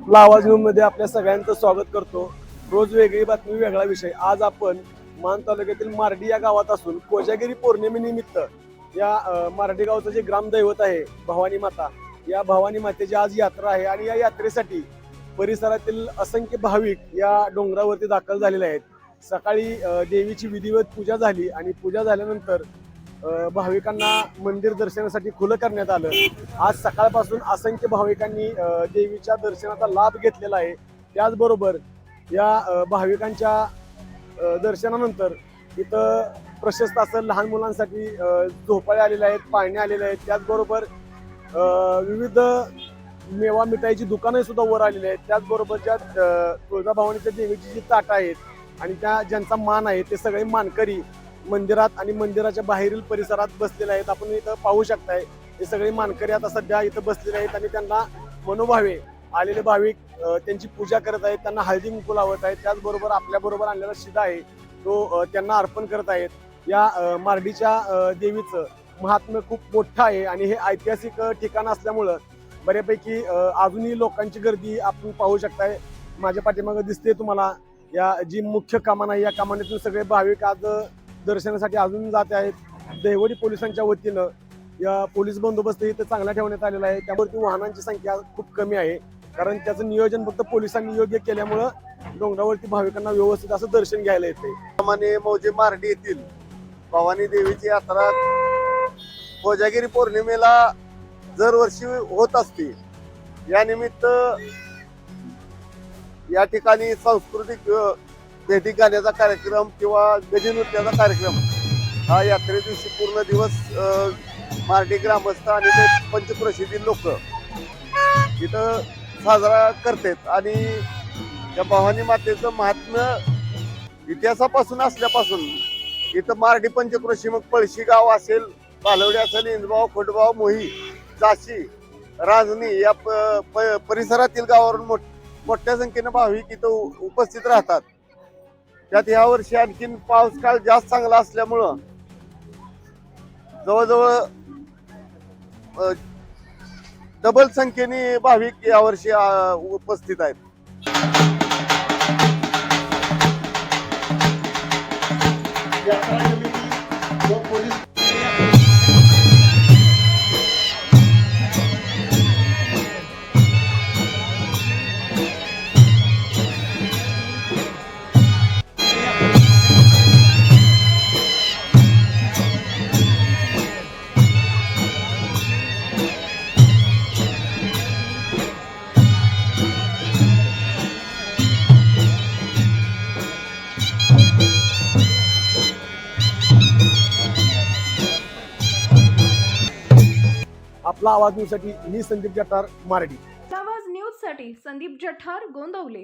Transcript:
आपला आवाज न्यूजमध्ये आपल्या सगळ्यांचं स्वागत करतो. रोज वेगळी बातमी वेगळा विषय. आज आपण मान तालुक्यातील मारडी या गावात असून कोजागिरी पौर्णिमेनिमित्त या मारडी गावचं जे ग्रामदैवत आहे भवानी माता या भवानी मातेची आज यात्रा आहे आणि या यात्रेसाठी परिसरातील असंख्य भाविक या डोंगरावरती दाखल झालेले आहेत. सकाळी देवीची विधिवत पूजा झाली आणि पूजा झाल्यानंतर भाविकांना मंदिर दर्शनासाठी खुलं करण्यात आलं. आज सकाळपासून असंख्य भाविकांनी देवीच्या दर्शनाचा लाभ घेतलेला आहे. त्याचबरोबर या भाविकांच्या दर्शनानंतर इथं प्रशस्त असं लहान मुलांसाठी झोपाळे आलेले आहेत पाळणे आलेले आहेत. त्याचबरोबर विविध मेवा मिठाईची दुकानं सुद्धा वर आलेली आहेत. त्याचबरोबर ज्या तुळजाभवानीच्या देवीची जी ताटं आहेत आणि त्या ज्यांचा मान आहे ते सगळे मानकरी मंदिरात आणि मंदिराच्या बाहेरील परिसरात बसलेले आहेत. आपण इथं पाहू शकताय हे सगळे मानकरी आता सध्या इथं बसलेले आहेत आणि त्यांना मनोभावे आलेले भाविक त्यांची पूजा करत आहेत त्यांना हळदी कुंकू लावत आहेत. त्याचबरोबर आपल्या बरोबर आणलेला शिदा आहे तो त्यांना अर्पण करत आहेत. या मार्डीच्या देवीचं महात्म्य खूप मोठं आहे आणि हे ऐतिहासिक ठिकाण असल्यामुळं बऱ्यापैकी अजूनही लोकांची गर्दी आपण पाहू शकताय. माझ्या पाठीमागं दिसते तुम्हाला या जी मुख्य कमान आहे या कामानेतून सगळे भाविक आज दर्शनासाठी अजून जात आहेत. देवडी पोलिसांच्या वतीनं या पोलीस बंदोबस्त इथं चांगला ठेवण्यात आलेला आहे. त्यावरती वाहनांची संख्या खूप कमी आहे. कारण त्याचं नियोजन फक्त पोलिसांनी योग्य केल्यामुळं डोंगरावरती भाविकांना व्यवस्थित असं दर्शन घ्यायला येते प्रमाणे मौजे मार्डी येथील भवानी देवीची यात्रा कोजागिरी पौर्णिमेला दरवर्षी होत असते. या निमित्त या ठिकाणी सांस्कृतिक भेटी गाण्याचा कार्यक्रम किंवा गजनृत्याचा कार्यक्रम. हा यात्रे दिवशी पूर्ण दिवस अ, मार्डी ग्रामस्थ आणि ते पंचप्रसिद्धी लोक इथं साजरा करतात. आणि त्या भवानी मातेचं महात्म्य इतिहासापासून असल्यापासून इथं मार्डी पंचक्रोशी मग पळशी गाव असेल बालवडी असेल इंदबाव खोटबाव मोही जाशी राजनी या प- प- परिसरातील गावावरून मोठ मोठ्या संख्येनं भाविक इथं उपस्थित राहतात. त्यात या वर्षी आणखीन पाऊस काळ जास्त चांगला असल्यामुळं जवळजवळ डबल संख्येने भाविक यावर्षी उपस्थित आहेत. आपला आवाज न्यूजसाठी मी संदीप जठार मारडी आवाज न्यूजसाठी संदीप जठार गोंदवले.